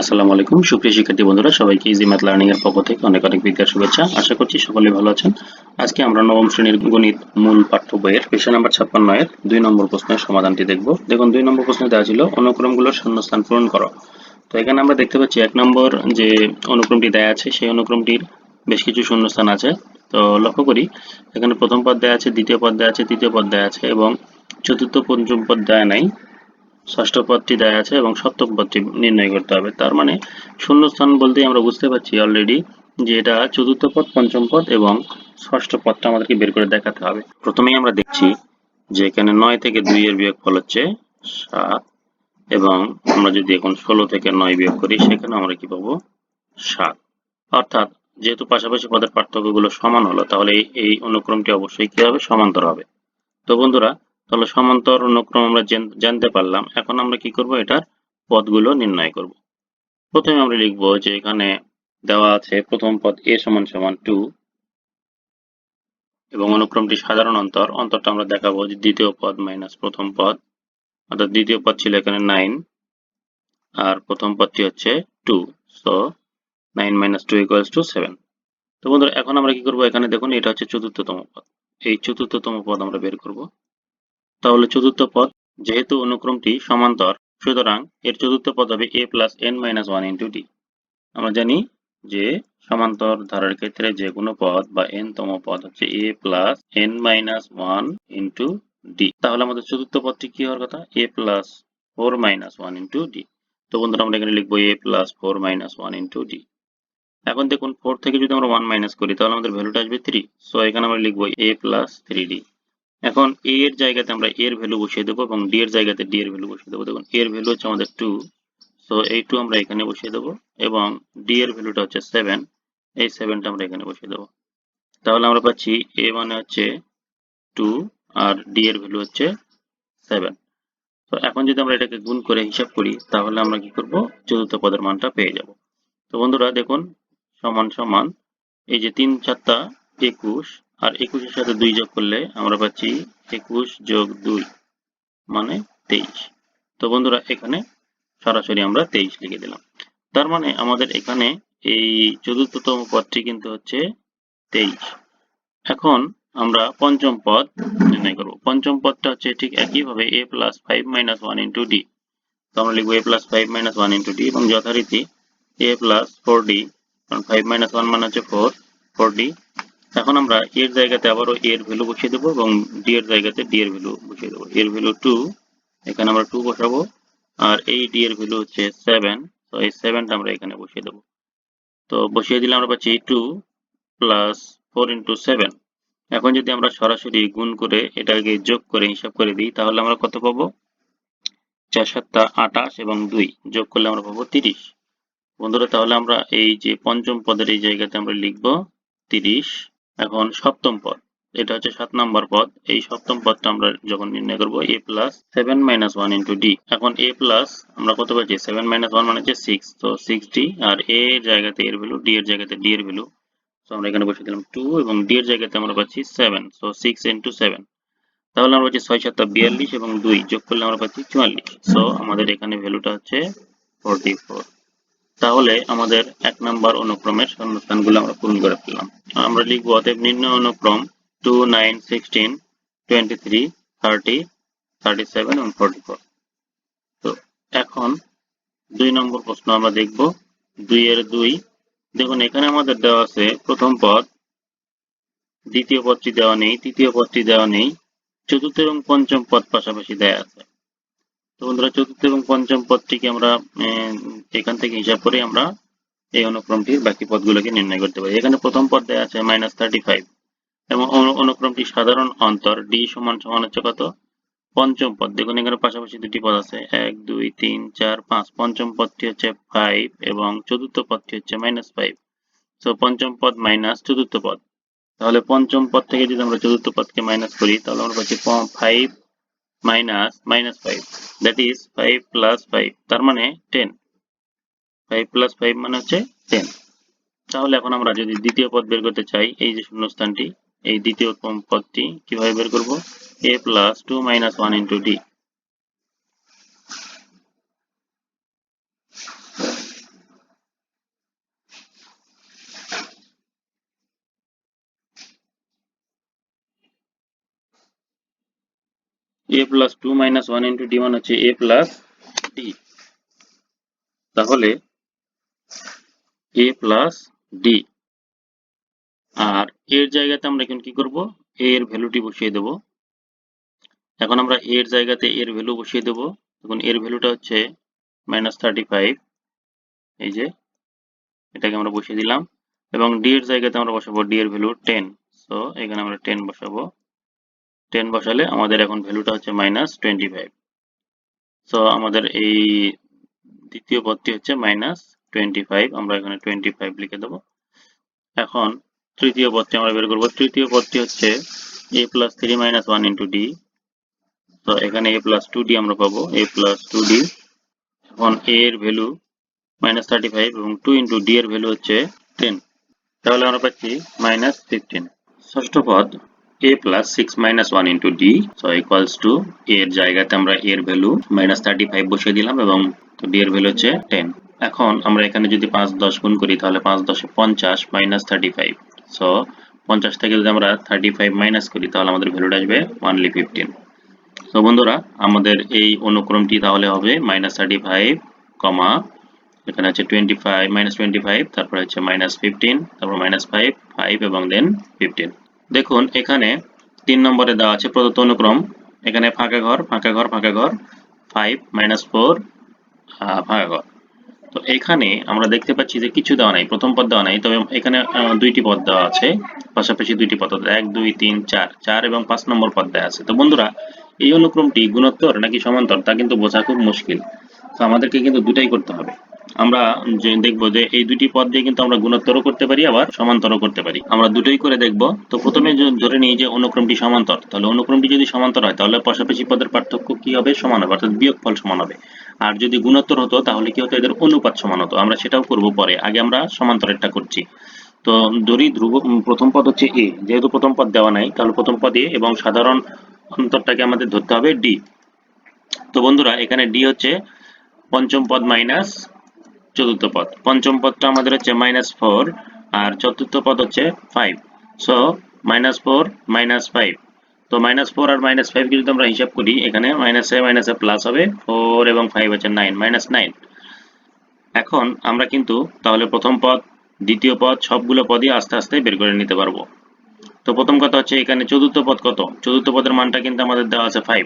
আসসালামু আলাইকুম। সুপ্রিয় শিক্ষার্থী বন্ধুরা, সবাইকে ইজি ম্যাথ লার্নিং এর পক্ষ থেকে অনেক অনেক বিদ্যার শুভেচ্ছা। আশা করছি সকলে ভালো আছেন। আজকে আমরা নবম শ্রেণির গণিত মূল পাঠ্য বইয়ের পেশা নাম্বার ছাপ্পান্ন এর দুই নম্বর প্রশ্নের সমাধানটি দেখব। দেখুন, দুই নম্বর প্রশ্নে দেওয়া ছিল, অনুক্রমগুলোর শূন্যস্থান পূরণ করো। তো এখানে আমরা দেখতে পাচ্ছি এক নম্বর যে অনুক্রমটি দেয়া আছে, সেই অনুক্রমটির বেশ কিছু শূন্যস্থান আছে। তো লক্ষ্য করি, এখানে প্রথম পদ দেয়া আছে, দ্বিতীয় পদ দেয়া আছে, তৃতীয় পদ দেয়া আছে এবং চতুর্থ পঞ্চম পদ দেয়া নাই। ষষ্ঠ পদটি দেয়া আছে এবং সপ্তম পদটি নির্ণয় করতে হবে। তার মানে শূন্যস্থান বলতে আমরা বুঝতে পারছি অলরেডি যে এটা চতুর্থ পদ, পঞ্চম পদ এবং ষষ্ঠ পদটা আমাদেরকে বের করে দেখাতে হবে। প্রথমেই আমরা দেখছি যে এখানে নয় থেকে দুই এর বিয়োগ ফল হচ্ছে সাত এবং আমরা যদি এখন ষোলো থেকে নয় বিয়োগ করি, সেখানে আমরা কি পাবো? সাত। অর্থাৎ যেহেতু পাশাপাশি পদের পার্থক্যগুলো সমান হলো, তাহলে এই- অনুক্রমটি অবশ্যই কি হবে? সমান্তর হবে। তো বন্ধুরা তাহলে সমান্তর অনুক্রম আমরা জানতে পারলাম। এখন আমরা কি করব? এটার পদগুলো নির্ণয় করব। প্রথমে আমরা লিখব যে এখানে দেওয়া আছে প্রথম পদ এ সমান সমান টু এবং অনুক্রমটি সাধারণ অন্তর। অন্তরটা আমরা দেখাবো যে দ্বিতীয় পদ মাইনাস প্রথম পদ। অর্থাৎ দ্বিতীয় পদ ছিল এখানে নাইন আর প্রথম পদটি হচ্ছে two so nine minus two equals to seven তো বন্ধুরা, এখন আমরা কি করব? এখানে দেখুন, এটা হচ্ছে চতুর্থতম পদ। এই চতুর্থতম পদ আমরা বের করব। তাহলে চতুর্থ পদ, যেহেতু অনুক্রমটি সমান্তর, সুতরাং এর চতুর্থ পদ হবে a plus N minus one into D আমরা জানি যে সমান্তর ধারার ক্ষেত্রে যে কোনো পদ বা এন তম পদ হচ্ছে a plus N minus one into D তাহলে আমাদের চতুর্থ পদটি কি হওয়ার কথা? a plus four minus one into D তো বন্ধুরা, আমরা এখানে লিখব A plus four minus one into D এখন দেখুন ফোর থেকে যদি আমরা ওয়ান মাইনাস করি, তাহলে আমাদের ভ্যালুটা আসবে থ্রি সো এখানে আমরা লিখব এ প্লাস থ্রি ডি এখন এ এর জায়গাতে আমরা এর ভ্যালু বসিয়ে দেবো এবং d এর জায়গাতে d এর ভ্যালু বসিয়ে দেবো। দেখুন এর ভ্যালু হচ্ছে আমাদের টু সো এই টু আমরা এখানে বসিয়ে দেবো এবং d এর ভ্যালুটা হচ্ছে সেভেন এই সেভেনটা আমরা এখানে বসিয়ে দেবো। তাহলে আমরা পাচ্ছি এ মানে হচ্ছে টু আর d এর ভ্যালু হচ্ছে সেভেন তো এখন যদি আমরা এটাকে গুণ করে হিসাব করি, তাহলে আমরা কি করব? চতুর্থ পদের মানটা পেয়ে যাব। তো বন্ধুরা, দেখুন, সমান সমান, এই যে তিন চারটা একুশ আর একুশের সাথে দুই যোগ করলে আমরা পাচ্ছি একুশ যোগ দুই মানে তেইশ। তো বন্ধুরা, এখানে সরাসরি আমরা তেইশ লিখে দিলাম। তার মানে আমাদের এখানে এই চতুর্থতম পদটি কিন্তু হচ্ছে তেইশ। এখন আমরা পঞ্চম পদ নির্ণয় করব। পঞ্চম পদটা হচ্ছে ঠিক একইভাবে A plus five minus one into D তো আমরা লিখব A plus five minus one into D এবং যথারীতি এ প্লাস ফোর ডি কারণ ফাইভ মাইনাস ওয়ান মানে হচ্ছে ফোর ফোর ডি এখন আমরা এর জায়গাতে আবারও এর ভ্যালু বসিয়ে দেবো এবং ডি এর জায়গাতে ডি এর ভ্যালু বসিয়ে দেবো। এর ভ্যালু টু এখানে আমরা টু বসাবো। আর এই ডি এর ভ্যালু হচ্ছে সেভেন তো এই সেভেনটা আমরা এখানে বসিয়ে দেবো। তো বসিয়ে দিলে আমরা পাচ্ছি two plus four into seven এখন যদি আমরা সরাসরি গুণ করে এটাকে যোগ করে হিসাব করে দিই, তাহলে আমরা কত পাবো? চার সাতটা আটাশ এবং দুই, যোগ করলে আমরা পাবো তিরিশ। বন্ধুরা, তাহলে আমরা এই যে পঞ্চম পদের এই জায়গাতে আমরা লিখব তিরিশ এখন সপ্তম পদ। এটা হচ্ছে সাত নম্বর পদ। এই সপ্তম পদটা আমরা যখন নির্ণয় করব A plus seven minus one into D এখন এ প্লাস আমরা কত পাচ্ছি? সেভেন মাইনাস ওয়ান মানে হচ্ছে সিক্স তো সিক্স ডি আর এ এর জায়গাতে এর ভ্যালু ডি এর জায়গাতে ডি এর ভ্যালু তো আমরা এখানে বসে দিলাম টু এবং ডি এর জায়গাতে আমরা পাচ্ছি seven so six into seven তাহলে আমরা পাচ্ছি ছয় সাতটা বিয়াল্লিশ এবং দুই। যোগ করলে আমরা পাচ্ছি চুয়াল্লিশ। সো আমাদের এখানে ভ্যালুটা হচ্ছে ফোরটি ফোর তাহলে আমাদের এক নাম্বার অনুক্রমের শূন্যস্থানগুলো আমরা পূরণ করে ফেললাম। আমরা লিখব অতএব নিম্ন অনুক্রম two nine sixteen twenty three thirty thirty seven এবং ফোরটি ফোর। তো এখন দুই নম্বর প্রশ্ন আমরা দেখব দুই এর দুই। দেখুন, এখানে আমাদের দেওয়া আছে প্রথম পদ, দ্বিতীয় পদটি দেওয়া নেই, তৃতীয় পদটি দেওয়া নেই, চতুর্থ এবং পঞ্চম পদ পাশাপাশি দেওয়া আছে। বন্ধুরা, চতুর্থ এবং পঞ্চম পদটিকে আমরা এখান থেকে হিসাব করে আমরা এই অনুক্রমটির বাকি পদগুলোকে নির্ণয় করতে পারি। এখানে প্রথম পদ দেওয়া আছে মাইনাস থার্টি ফাইভ এবং অনু- অনুক্রমটি সাধারণ অন্তর ডি সমান সমান হচ্ছে কত? পঞ্চম পদ। দেখুন, এখানে পাশাপাশি দুটি পদ আছে। এক, দুই, তিন, চার, পাঁচ। পঞ্চম পদটি হচ্ছে ফাইভ এবং চতুর্থ পদটি হচ্ছে মাইনাস ফাইভ তো পঞ্চম পদ মাইনাস চতুর্থ পদ। তাহলে পঞ্চম পদ থেকে যদি আমরা চতুর্থ পদকে মাইনাস করি, তাহলে আমরা পাচ্ছি five minus minus five that is five plus five তার মানে টেন ফাইভ প্লাস ফাইভ মানে হচ্ছে টেন তাহলে এখন আমরা যদি দ্বিতীয় পদ বের করতে চাই, এই যে শূন্যস্থানটি, এই দ্বিতীয় পদটি কীভাবে বের করব? A plus two minus one into D A plus two minus one into D মানে হচ্ছে এ প্লাস ডি তাহলে এ প্লাস ডি আর এর জায়গাতে আমরা এখন কি করব? এ এর ভ্যালুটি বসিয়ে দেব। এখন আমরা এর জায়গাতে এর ভ্যালু বসিয়ে দেব। এখন এর ভ্যালুটা হচ্ছে মাইনাস থার্টি ফাইভ এই যে, এটাকে আমরা বসিয়ে দিলাম। এবং ডি এর জায়গাতে আমরা বসাবো ডি এর ভ্যালু টেন সো এখানে আমরা টেন বসাবো। টেন বসালে আমাদের এখন ভ্যালুটা হচ্ছে মাইনাস টোয়েন্টি ফাইভ সো আমাদের এই দ্বিতীয় পদটি হচ্ছে মাইনাস টোয়েন্টি ফাইভ আমরা এখানে টোয়েন্টি ফাইভ লিখে দেবো। এখন তৃতীয় পদটি আমরা বের করব। তৃতীয় পদটি হচ্ছে A plus three minus one into D তো এখানে এ প্লাস টু ডি আমরা পাবো। এ প্লাস টু ডি এখন এ এর ভ্যালু মাইনাস থার্টি ফাইভ এবং টু ইন্টু ডি এর ভ্যালু হচ্ছে টেন তাহলে আমরা পাচ্ছি মাইনাস ফিফটিন ষষ্ঠ পদ a plus six minus one into D so equals to এর জায়গাতে আমরা এর ভ্যালু মাইনাস থার্টি ফাইভ বসিয়ে দিলাম এবং ডি এর ভ্যালু হচ্ছে টেন এখন আমরা এখানে যদি পাঁচ দশ গুণ করি, তাহলে পাঁচ দশে পঞ্চাশ মাইনাস থার্টি ফাইভ সো পঞ্চাশ থেকে যদি আমরা থার্টি ফাইভ মাইনাস করি, তাহলে আমাদের ভ্যালুটা আসবে ওয়ানলি ফিফটিন তো বন্ধুরা, আমাদের এই অনুক্রমটি তাহলে হবে মাইনাস থার্টি ফাইভ কমা এখানে হচ্ছে twenty five minus twenty five তারপরে হচ্ছে মাইনাস ফিফটিন তারপর মাইনাস ফাইভ ফাইভ এবং দেন ফিফটিন দেখুন, এখানে তিন নম্বরে দেওয়া আছে প্রদত্ত অনুক্রম। এখানে ফাঁকা ঘর ফাঁকা ঘর ফাঁকা ঘর ফাইভ মাইনাস ফোর ফাঁকা ঘর। তো এখানে আমরা দেখতে পাচ্ছি যে কিছু দেওয়া নাই, প্রথম পদ দেওয়া নাই, তবে এখানে দুইটি পদ দেওয়া আছে। পাশাপাশি দুইটি পদ এক, দুই, তিন, চার চার এবং পাঁচ নম্বর পদ দেওয়া আছে। তো বন্ধুরা, এই অনুক্রমটি গুণোত্তর নাকি সমান্তর তা কিন্তু বোঝা খুব মুশকিল। তো আমাদেরকে কিন্তু দুটাই করতে হবে। আমরা যে দেখব যে এই দুটি পদ দিয়ে কিন্তু আমরা গুণোত্তরও করতে পারি, আবার সমান্তরও করতে পারি। আমরা দুটোই করে দেখব। তো প্রথমে ধরে নিই যে অনুক্রমটি সমান্তর। তাহলে অনুক্রমটি যদি সমান্তর হয়, তাহলে পাশাপাশি পদের পার্থক্য কি হবে? সমান হবে, অর্থাৎ বিয়োগফল সমান হবে। আর যদি গুণোত্তর হতো, তাহলে কি হতো? এদের অনুপাত সমান হতো। আমরা সেটাও করব পরে। আগে আমরা সমান্তরেরটা করছি। তো ধরি ধ্রুব প্রথম পদ হচ্ছে এ যেহেতু প্রথম পদ দেওয়া নাই, তাহলে প্রথম পদ এ এবং সাধারণ অন্তরটাকে আমাদের ধরতে হবে ডি তো বন্ধুরা, এখানে ডি হচ্ছে পঞ্চম পদ মাইনাস চতুর্থ পদ। পঞ্চম পদটা আমাদের হচ্ছে মাইনাস ফোর আর চতুর্থ পদ হচ্ছে five so minus four minus five তো মাইনাস ফোর আর মাইনাস ফাইভ যদি আমরা হিসাব করি, এখানে মাইনাসে মাইনাসে প্লাস হবে ফোর এবং ফাইভ হচ্ছে নাইন মাইনাস নাইন এখন আমরা কিন্তু তাহলে প্রথম পদ, দ্বিতীয় পদ, সবগুলো পদই আস্তে আস্তে বের করে নিতে পারব। তো প্রথম কথা হচ্ছে এখানে চতুর্থ পদ কত? চতুর্থ পদের মানটা কিন্তু আমাদের দেওয়া আছে ফাইভ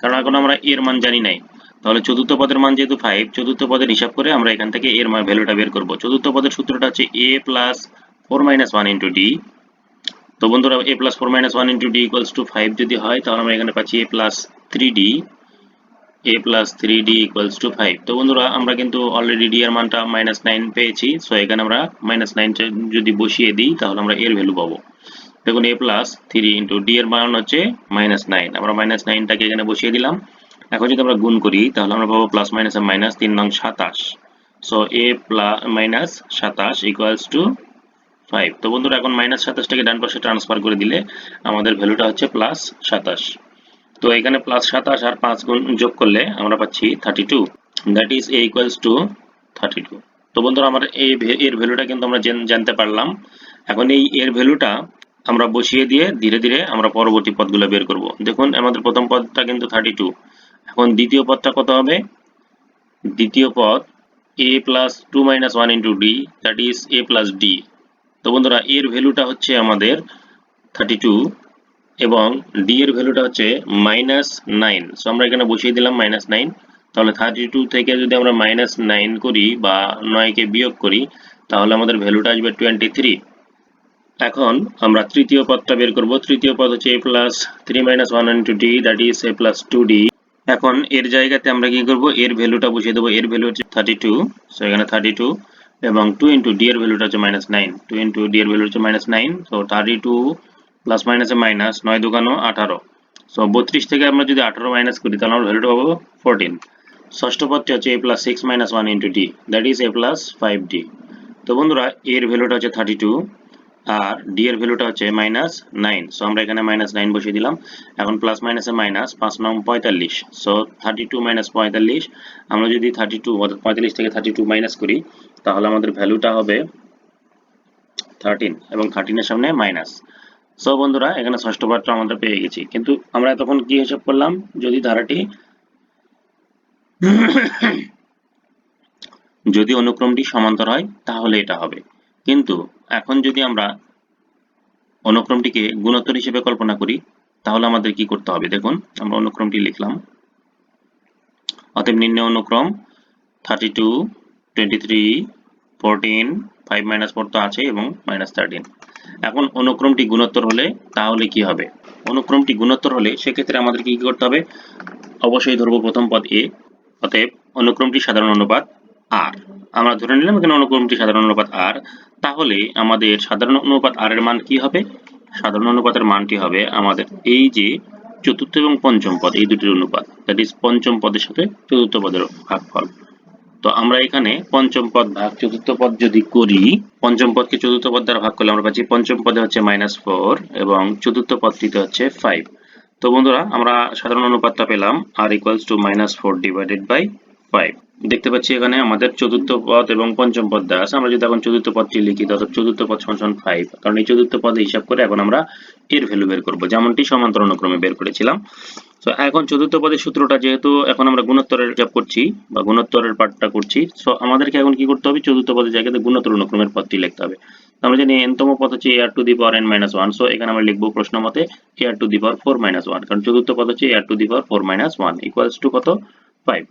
কারণ এখন আমরা এর মান জানি নাই। তাহলে চতুর্থ পদের মান যেহেতু ফাইভ চতুর্থ পদের হিসাব করে আমরা এখান থেকে এর ভ্যালুটা বের করব। চতুর্থ পদের সূত্রটা হচ্ছে A plus four minus one into D তো বন্ধুরা A plus four minus one into D equals to five যদি হয়, তাহলে আমরা এখানে পাচ্ছি A plus three D A plus three D equals to five তো বন্ধুরা, আমরা কিন্তু অলরেডি ডি এর মানটা মাইনাস নাইন পেয়েছি। সো এখানে আমরা মাইনাস নাইনটা যদি বসিয়ে দিই, তাহলে আমরা এর ভ্যালু পাবো। দেখুন A plus three into D এর মান হচ্ছে মাইনাস নাইন আমরা মাইনাস নাইনটাকে এখানে বসিয়ে দিলাম। এখন যদি আমরা গুণ করি, তাহলে আমরা পাবো প্লাস মাইনাস মাইনাস তিন নং সাতাশ। সো এ প্লাস মাইনাস সাতাশ ইকুয়ালস টু ফাইভ তো বন্ধুরা, এখন মাইনাস সাতাশটাকে ডান পাশে ট্রান্সফার করে দিলে আমাদের ভ্যালুটা হচ্ছে প্লাস সাতাশ। তো এখানে প্লাস সাতাশ আর পাঁচ গুণ, যোগ করলে আমরা পাচ্ছি thirty two that is A equals to thirty two তো বন্ধুরা, আমরা এই এর ভ্যালুটা কিন্তু আমরা জানতে পারলাম। এখন এই এর ভ্যালুটা আমরা বসিয়ে দিয়ে ধীরে ধীরে আমরা পরবর্তী পদগুলো বের করব। দেখুন, আমাদের প্রথম পদটা কিন্তু থার্টি টু এখন দ্বিতীয় পদটা কত হবে? দ্বিতীয় পদ A plus two minus one into D that is A plus D তো বন্ধুরা, এর ভ্যালুটা হচ্ছে আমাদের থার্টি টু এবং ডি এর ভ্যালুটা হচ্ছে মাইনাস নাইন সো আমরা এখানে বসিয়ে দিলাম মাইনাস নাইন তাহলে থার্টি টু থেকে যদি আমরা মাইনাস নাইন করি বা নয়কে বিয়োগ করি, তাহলে আমাদের ভ্যালুটা আসবে টোয়েন্টি থ্রি এখন আমরা তৃতীয় পদটা বের করব। তৃতীয় পদ হচ্ছে A plus three minus one into D that is A plus two D এখন এর জায়গাতে আমরা কি করব? এর ভ্যালুটা বসিয়ে দেবো। এর ভ্যালু হচ্ছে থার্টি টু সো এখানে থার্টি টু এবং টু ইন্টু ডি এর ভ্যালুটা হচ্ছে minus nine two into D এর ভ্যালু হচ্ছে মাইনাস নাইন তো থার্টি টু প্লাস মাইনাসে মাইনাস নয় দোকানো আঠারো। সো বত্রিশ থেকে আমরা যদি আঠারো মাইনাস করি, তাহলে আমরা ভ্যালুটা পাবো ফোরটিন ষষ্ঠ পদটি হচ্ছে A plus six minus one into D that is A plus five D তো বন্ধুরা, এর ভ্যালুটা হচ্ছে থার্টি টু আর ডি এর ভ্যালুটা হচ্ছে মাইনাস নাইন সো আমরা এখানে মাইনাস নাইন বসিয়ে দিলাম। এখন প্লাস মাইনাসে মাইনাস পাঁচ নং পঁয়তাল্লিশ। সো থার্টি টু মাইনাস পঁয়তাল্লিশ। আমরা যদি থার্টি টু অর্থাৎ পঁয়তাল্লিশ থেকে থার্টি টু মাইনাস করি, তাহলে আমাদের ভ্যালুটা হবে থার্টিন এবং থার্টিনের সামনে মাইনাস সো বন্ধুরা, এখানে ষষ্ঠ পাঠটা আমরা পেয়ে গেছি। কিন্তু আমরা তখন কি হিসাব করলাম? যদি ধারাটি যদি অনুক্রমটি সমান্তর হয়, তাহলে এটা হবে। কিন্তু এখন যদি আমরা অনুক্রমটিকে গুণোত্তর হিসেবে কল্পনা করি, তাহলে আমাদের কি করতে হবে? দেখুন, আমরা অনুক্রমটি লিখলাম। অতএব নিম্ন অনুক্রম thirty two twenty three fourteen five minus four তো আছে এবং মাইনাস থার্টিন এখন অনুক্রমটি গুণোত্তর হলে তাহলে কি হবে? অনুক্রমটি গুণোত্তর হলে সেক্ষেত্রে আমাদের কি করতে হবে? অবশ্যই ধরবো প্রথম পদ এ অতএব অনুক্রমটি সাধারণ অনুপাত আর। আমরা ধরে নিলাম এখানে অনুক্রমটি সাধারণ অনুপাত আর তাহলে আমাদের সাধারণ অনুপাত আর এর মান কি হবে? সাধারণ অনুপাতের মানটি হবে আমাদের এই যে চতুর্থ এবং পঞ্চম পদ, এই দুটির অনুপাত। দ্যাট ইজ পঞ্চম পদের সাথে চতুর্থ পদের ভাগফল। তো আমরা এখানে পঞ্চম পদ ভাগ চতুর্থ পদ যদি করি, পঞ্চম পদকে চতুর্থ পদ দ্বারা ভাগ করলে আমরা পাচ্ছি পঞ্চম পদে হচ্ছে মাইনাস ফোর এবং চতুর্থ পদটিতে হচ্ছে ফাইভ তো বন্ধুরা, আমরা সাধারণ অনুপাতটা পেলাম R equals to minus four divided by five দেখতে পাচ্ছি এখানে আমাদের চতুর্থ পদ এবং পঞ্চম পদ দেওয়া আছে। আমরা যদি এখন চতুর্থ পদটি লিখি, তাহলে চতুর্থ পদ সমান ফাইভ কারণ এই চতুর্থ পদে হিসাব করে এখন আমরা এর ভ্যালু বের করব, যেমনটি সমান্তর অনুক্রমে বের করেছিলাম। তো এখন চতুর্থ পদের সূত্রটা যেহেতু এখন আমরা গুণোত্তরের হিসাব করছি বা গুণোত্তরের পার্টটা করছি সো আমাদেরকে এখন কি করতে হবে? চতুর্থ পদের জায়গাতে গুণোত্তর অনুক্রমের পদটি লিখতে হবে। আমরা জানি এনতম পদ হচ্ছে A to the power minus one so এখানে আমরা লিখব প্রশ্ন মতে A to the power four minus one কারণ চতুর্থ পদ হচ্ছে A to the power four minus one equals to কত? ফাইভ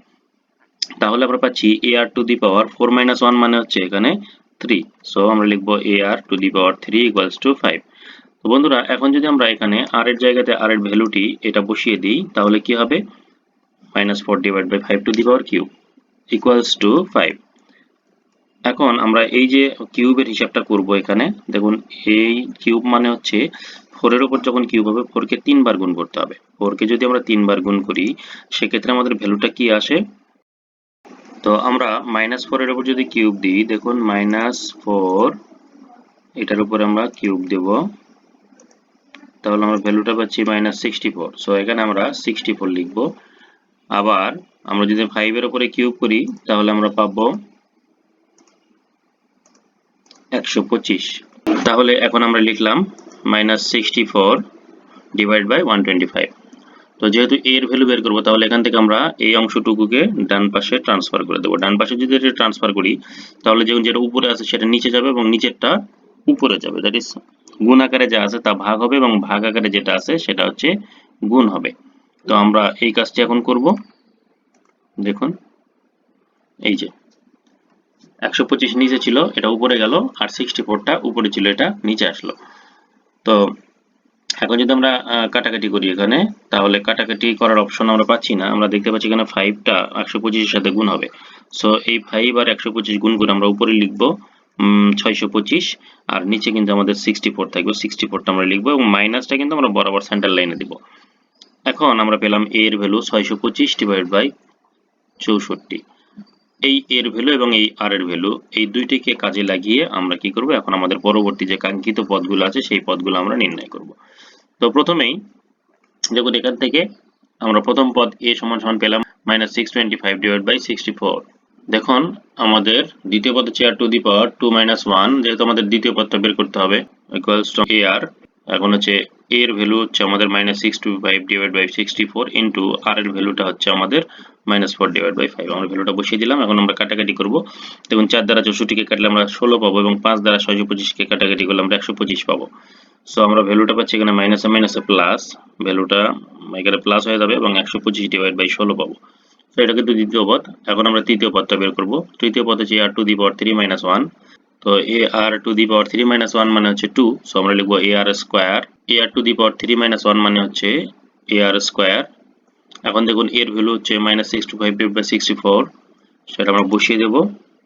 তাহলে আমরা পাচ্ছি A R to the power four minus one মানে হচ্ছে এখানে থ্রি সো আমরা লিখব A R to the power three equals to five তো বন্ধুরা, এখন যদি আমরা এখানে আর এর জায়গাতে আর এর ভ্যালুটি এটা বসিয়ে দিই, তাহলে কি হবে? Minus four divide by five to the power cube equals to five এখন আমরা এই যে কিউবের হিসাবটা করব এখানে, দেখুন, এই কিউব মানে হচ্ছে ফোরের উপর যখন কিউব হবে ফোরকে তিনবার গুণ করতে হবে। ফোরকে যদি আমরা তিনবার গুণ করি, সেক্ষেত্রে আমাদের ভ্যালুটা কি আসে? তো আমরা মাইনাস ফোরের উপর যদি কিউব দিই, দেখুন মাইনাস ফোর এটার উপর আমরা কিউব দেব। তাহলে আমরা ভ্যালুটা পাচ্ছি মাইনাস সিক্সটি ফোর সো এখানে আমরা সিক্সটি ফোর লিখব। আবার আমরা যদি ফাইভের উপরে কিউব করি, তাহলে আমরা পাবো একশো পঁচিশ। তাহলে এখন আমরা লিখলাম minus sixty four divide by one twenty five তো যেহেতু এর ভ্যালু বের করব, তাহলে এখান থেকে আমরা এই অংশটুকুকে ডান পাশে ট্রান্সফার করে দেবো। ডান পাশে যদি এটা ট্রান্সফার করি, তাহলে যেমন যেটা উপরে আছে সেটা নিচে যাবে এবং নিচেরটা উপরে যাবে। দ্যাট ইজ গুণ আকারে যা আছে তা ভাগ হবে এবং ভাগ আকারে যেটা আছে সেটা হচ্ছে গুণ হবে। তো আমরা এই কাজটি এখন করব। দেখুন, এই যে একশো পঁচিশ নিচে ছিল, এটা উপরে গেল, আর সিক্সটি ফোরটা উপরে ছিল, এটা নিচে আসলো। তো এখন যদি আমরা কাটাকাটি করি এখানে, তাহলে কাটাকাটি করার অপশন আমরা পাচ্ছি না। আমরা দেখতে পাচ্ছি এখানে ফাইভটা একশো পঁচিশের সাথে গুণ হবে। সো এই ফাইভ আর একশো পঁচিশ গুণ করে আমরা উপরে লিখব ছয়শো পঁচিশ, আর নিচে কিন্তু আমাদের সিক্সটি ফোর থাকবে। সিক্সটি ফোরটা আমরা লিখব এবং মাইনাসটা কিন্তু আমরা বরাবর সেন্টার লাইনে দিব। এখন আমরা পেলাম এর ভ্যালু ছয়শো পঁচিশ ডিভাইড বাই চৌষট্টি। এই এর ভ্যালু এবং এই আর এর ভ্যালু, এই দুইটিকে কাজে লাগিয়ে আমরা কি করব? এখন আমাদের পরবর্তী যে কাঙ্ক্ষিত পদগুলো আছে, সেই পদগুলো আমরা নির্ণয় করব। তো প্রথমেই দেখুন, এখান থেকে আমরা প্রথম পদ এ সমান সমান পেলাম minus six twenty five divide by sixty four দেখুন, আমাদের দ্বিতীয় পদ হচ্ছে R to the power two minus one যেহেতু আমাদের দ্বিতীয় পদটা বের করতে হবে ইকুয়ালস টু এ আর এখন হচ্ছে এ এর ভ্যালু হচ্ছে আমাদের minus six two five divide by sixty four into R এর ভ্যালুটা হচ্ছে আমাদের minus four divide by five আমরা ভ্যালুটা বসিয়ে দিলাম, এখন আমরা কাটাকাটি করব। দেখুন, চার দ্বারা চৌষট্টিকে কাটলে আমরা ষোলো পাবো এবং পাঁচ দ্বারা ছয়শো পঁচিশকে কাটাকাটি করলে আমরা একশো পঁচিশ পাবো। সো আমরা ভ্যালুটা পাচ্ছি এখানে মাইনাসে মাইনাসে প্লাস ভ্যালুটা এখানে প্লাস হয়ে যাবে এবং একশো পঁচিশ ডিভাইড বাই ষোলো পাবো। তো এটা কিন্তু দ্বিতীয় পদ। এখন আমরা তৃতীয় পদটা বের করব। তৃতীয় পদ হচ্ছে R to the power three minus one তো A R to the power three minus one মানে হচ্ছে টু সো আমরা লিখব A R square. A R to the power three minus one মানে হচ্ছে এ আর স্কোয়ার। এখন দেখুন এর ভ্যালু হচ্ছে minus six two five by sixty four, সেটা আমরা বসিয়ে দেবো।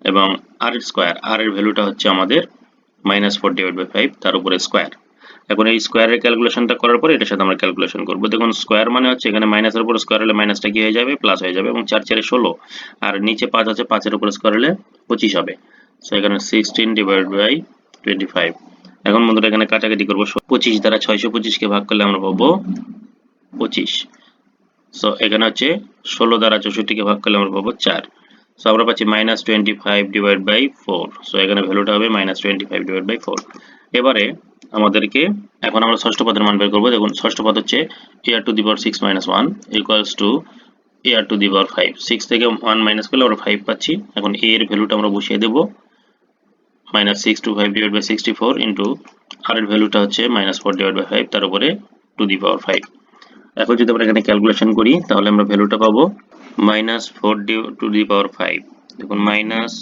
এবং আর স্কোয়ার, আর এর ভ্যালুটা হচ্ছে আমাদের minus four divide by five, তার উপরে স্কোয়ার। এখন এই স্কোয়ারের ক্যালকুলেশনটা করার পরে এটার সাথে আমরা ক্যালকুলেশন করব। দেখুন স্কোয়ার মানে হচ্ছে এখানে মাইনাসের উপর স্কোয়ার হলে মাইনাসটা কি হয়ে যাবে? প্লাস হয়ে যাবে এবং চার চারে ষোলো। আর নিচে পাঁচ আছে, পাঁচের উপর স্কোয়ার হলে পঁচিশ হবে। সো এখানে sixteen divide by twenty five এখন বন্ধুরা, এখানে কাটাকাটি করব। পঁচিশ দ্বারা ছয়শো পঁচিশকে ভাগ করলে আমরা পাবো পঁচিশ। সো এখানে হচ্ছে ষোলো দ্বারা চৌষট্টিকে ভাগ করলে আমরা পাবো চার। সো আমরা পাচ্ছি minus twenty five divide by four so এখানে ভ্যালুটা হবে minus twenty five divide by four এবারে আমাদেরকে, এখন আমরা ষষ্ঠ পদের মান বের করব। দেখুন, ষষ্ঠ পদ হচ্ছে r to the power six minus one equals to r to the power five six থেকে ওয়ান মাইনাস করলে আমরা ফাইভ পাচ্ছি। এখন এ এর ভ্যালুটা আমরা বসিয়ে দেবো। Minus six two five divide by sixty four into এর ভ্যালুটা হচ্ছে minus four divide by five তার উপরে টু দি পাওয়ার ফাইভ এখন যদি আমরা এখানে ক্যালকুলেশন করি, তাহলে আমরা ভ্যালুটা পাবো minus four D to the power five দেখুন minus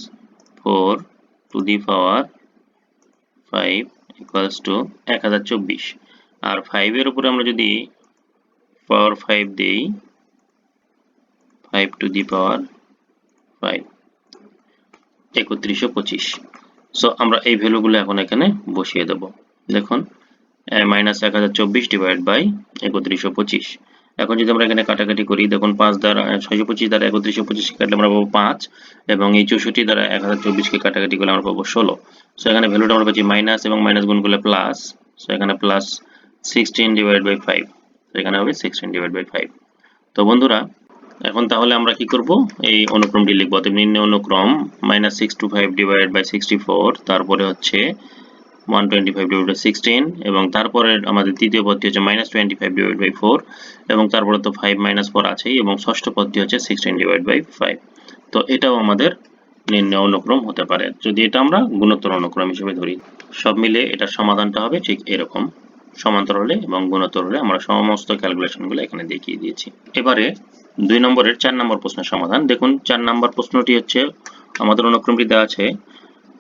four to the power five equals to এক হাজার চব্বিশ। আর উপরে আমরা যদি পাওয়ার ফাইভ দিই five to the power five একত্রিশশো পঁচিশ। সো আমরা এই ভ্যালুগুলো এখন এখানে বসিয়ে দেব। দেখুন মাইনাস এক হাজার চব্বিশ ডিভাইড বাই একত্রিশশো পঁচিশ। এখন যদি আমরা এখানে কাটাকাটি করি, দেখুন, পাঁচ দ্বারা ছয়শো পঁচিশ দ্বারা একত্রিশশো পঁচিশ কাটলে আমরা পাবো পাঁচ, এবং এই চৌষট্টি দ্বারা এক হাজার চব্বিশকে কাটাকাটি করলে আমরা পাবো ষোলো। সো এখানে ভ্যালুটা আমরা পাচ্ছি মাইনাস এবং মাইনাস গুণ করলে প্লাস সো এখানে plus sixteen divide by five এখানে হবে সিক্সটিন ডিভাইড বাই ফাইভ তো বন্ধুরা এখন তাহলে আমরা কি করব? এই অনুক্রমটি লিখব। অতএব নিম্ন অনুক্রম minus six two five divide by sixty four তারপরে হচ্ছে one twenty five divide by sixteen এবং তারপরে আমাদের তৃতীয় পদটি হচ্ছে minus twenty five divide by four এবং তারপরে তো ফাইভ মাইনাস ফোর আছেই, এবং ষষ্ঠ পদটি হচ্ছে সিক্সটিন ডিভাইড বাই ফাইভ তো এটাও আমাদের নিম্ন অনুক্রম হতে পারে। যদি এটা আমরা গুণোত্তর অনুক্রম হিসেবে ধরি, সব মিলে এটার সমাধানটা হবে ঠিক এরকম। সমান্তর হলে এবং গুণোত্তর হলে আমরা সমস্ত ক্যালকুলেশনগুলো এখানে দেখিয়ে দিয়েছি। এবারে দুই নম্বরের চার নম্বর প্রশ্নের সমাধান। দেখুন, চার নম্বর প্রশ্নটি হচ্ছে, আমাদের অনুক্রমটি দেওয়া আছে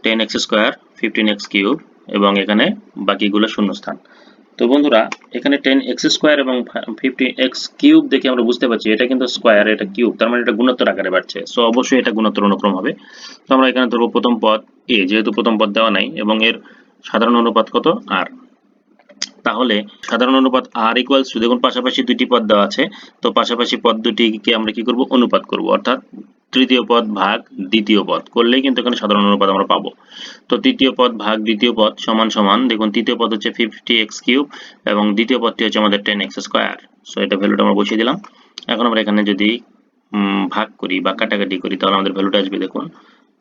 ten x square, fifteen x cube এবং এখানে বাকিগুলো শূন্যস্থান। তো বন্ধুরা, এখানে টেন এক্স স্কোয়ার এবং ফিফটি এক্স কিউব দেখে আমরা বুঝতে পারছি, এটা কিন্তু স্কোয়ার, এটা কিউব, তার মানে এটা গুণোত্তর আকারে বাড়ছে। সো অবশ্যই এটা গুণোত্তর অনুক্রম হবে। তো আমরা এখানে ধরবো প্রথম পদ এ, যেহেতু প্রথম পদ দেওয়া নাই এবং এর সাধারণ অনুপাত কত? আর। তাহলে সাধারণ অনুপাত আর ইকুয়ালস টু দেখুন পাশাপাশি দুটি পদ দেওয়া আছে, তো পাশাপাশি পদ দুটিকে আমরা কি করব? অনুপাত করব। অর্থাৎ তৃতীয় পদ ভাগ দ্বিতীয় পদ করলেই কিন্তু এখানে সাধারণ অনুপাত আমরা পাবো। তো তৃতীয় পদ ভাগ দ্বিতীয় পদ সমান সমান, দেখুন তৃতীয় পদ হচ্ছে ফিফটি এক্স কিউব এবং দ্বিতীয় পদটি হচ্ছে আমাদের টেন এক্স স্কোয়ার সো এটা ভ্যালুটা আমরা বসিয়ে দিলাম। এখন আমরা এখানে যদি ভাগ করি বা কাটাকাটি করি, তাহলে আমাদের ভ্যালুটা আসবে, দেখুন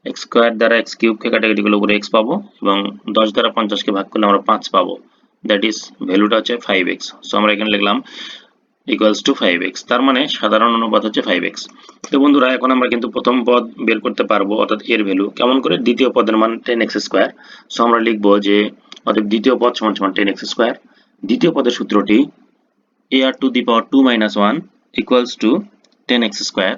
এক্স স্কোয়ার দ্বারা এক্স কিউবকে কাটাকাটি করলে উপরে এক্স পাবো এবং দশ দ্বারা পঞ্চাশকে ভাগ করলে আমরা পাঁচ পাবো। দ্যাট ইজ ভ্যালুটা হচ্ছে ফাইভ এক্স সো আমরা এখানে লিখলাম ইকুয়ালস টু ফাইভ এক্স তার মানে সাধারণ অনুপাত হচ্ছে ফাইভ এক্স তো বন্ধুরা, এখন আমরা কিন্তু প্রথম পদ বের করতে পারব, অর্থাৎ এর ভ্যালু কেমন করে? দ্বিতীয় পদের মান টেন এক্স স্কোয়ার সো আমরা লিখব যে অর্থাৎ দ্বিতীয় পদ সমান সমান টেন এক্স স্কোয়ার দ্বিতীয় পদের সূত্রটি a r to the power two minus one equals to ten x square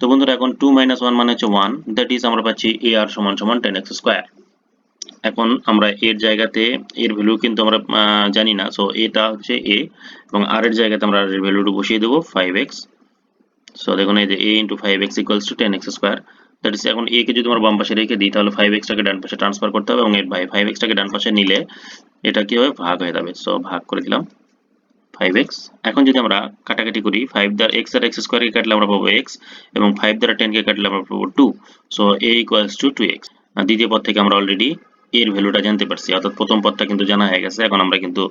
তো বন্ধুরা, এখন টু মাইনাস ওয়ান মানে হচ্ছে ওয়ান দ্যাট ইজ আমরা পাচ্ছি এ আর সমান সমান টেন এক্স স্কোয়ার এখন আমরা এর জায়গাতে এর ভ্যালু কিন্তু আমরা জানি না। সো এটা হচ্ছে এ এবং আর এর জায়গাতে আমরা আর এর ভ্যালুটা বসিয়ে দেবো ফাইভ এক্স সো দেখুন এই যে a into five x equals to ten x square that is এখন এ কে যদি আমরা বাম পাশে রেখে দিই, তাহলে ফাইভ এক্সটাকে ডান পাশে ট্রান্সফার করতে হবে এবং এর ভাই ফাইভ এক্সটাকে ডান পাশে নিলে এটা কি হবে? ভাগ হয়ে যাবে। সো ভাগ করে দিলাম ফাইভ এক্স এখন যদি আমরা কাটাকাটি করি ফাইভ দ্বারা এক্স আর এক্স স্কোয়ারকে কাটলে আমরা পাবো এক্স এবং ফাইভ দ্বারা টেনকে কাটলে আমরা পাবো two so a equals to two x দ্বিতীয় পদ থেকে আমরা অলরেডি এর ভ্যালুটা জানতে পারছি। অর্থাৎ প্রথম পদটা কিন্তু জানা হয়ে গেছে। এখন আমরা কিন্তু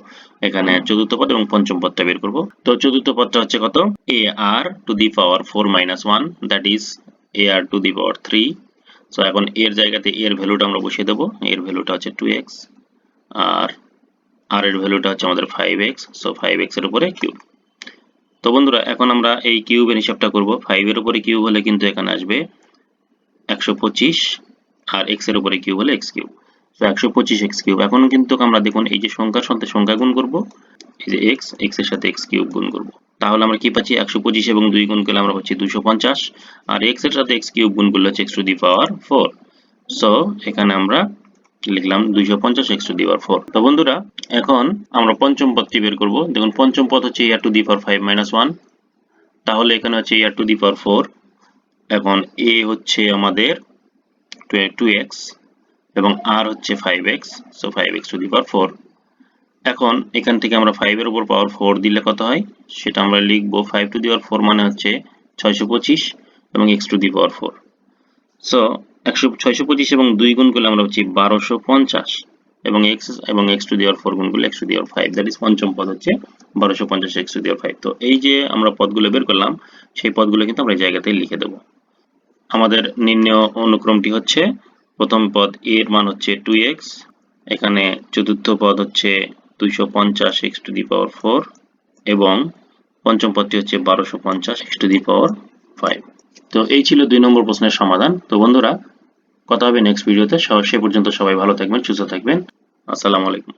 এখানে চতুর্থ পদ এবং পঞ্চম পদটা বের করব। তো চতুর্থ পদটা হচ্ছে কত? A r to the power four minus one that is a r to the power three so এখন এর জায়গাতে এর ভ্যালুটা আমরা বসিয়ে দেবো। এর ভ্যালুটা হচ্ছে টু এক্স আর আর এর ভ্যালুটা হচ্ছে আমাদের ফাইভ এক্স সো ফাইভ এক্সের উপরে কিউব তো বন্ধুরা, এখন আমরা এই কিউবের হিসাবটা করব। ফাইভের উপরে কিউব হলে কিন্তু এখানে আসবে একশো পঁচিশ, আর এক্সের উপরে কিউব হলে এক্স কিউব একশো পঁচিশ এক্স কিউব। এখন কিন্তু আমরা দেখুন এই যে সংখ্যার সাথে সংখ্যা গুণ করব, এই যে এক্স এক্সের সাথে এক্স কিউব গুণ করব। তাহলে আমরা কি পাচ্ছি? একশো পঁচিশ এবং দুই গুণ করলে আমরা পাচ্ছি দুশো পঞ্চাশ। আর এক্সের সাথে এক্স কিউব গুণ করলে হচ্ছে x to the power four so এখানে আমরা লিখলাম দুইশো পঞ্চাশ x to the power four তো বন্ধুরা, এখন আমরা পঞ্চম পদটি বের করব? দেখুন, পঞ্চম পদ হচ্ছে a r to the power five minus one তাহলে এখানে হচ্ছে a r to the power four এখন এ হচ্ছে আমাদের টু এক্স এবং আর হচ্ছে five x so five x to the power four এখন এখান থেকে আমরা ফাইভের উপর পাওয়ার ফোর দিলে কত হয়? সেটা আমরা লিখব five to the power four মানে হচ্ছে ছয়শো পঁচিশ এবং x to the power four so একশো ছয়শো পঁচিশ এবং দুই গুণ করলে আমরা হচ্ছি বারোশো পঞ্চাশ এবং এক্স এবং x to the power four করলে x to the power five that is পঞ্চম পদ হচ্ছে বারোশো পঞ্চাশ এক্স টু পাওয়ার ফাইভ তো এই যে আমরা পদগুলো বের করলাম, সেই পদগুলো কিন্তু আমরা জায়গাতেই লিখে দেবো। আমাদের নির্ণয় অনুক্রমটি হচ্ছে প্রথম পদ এর মান হচ্ছে টু এক্স এখানে চতুর্থ পদ হচ্ছে দুইশো পঞ্চাশ x to the power four এবং পঞ্চম পদটি হচ্ছে বারোশো পঞ্চাশ x to the power five তো এই ছিল দুই নম্বর প্রশ্নের সমাধান। তো বন্ধুরা, কথা হবে নেক্সট ভিডিওতে সে পর্যন্ত সবাই ভালো থাকবেন, সুস্থ থাকবেন। আসসালামু আলাইকুম।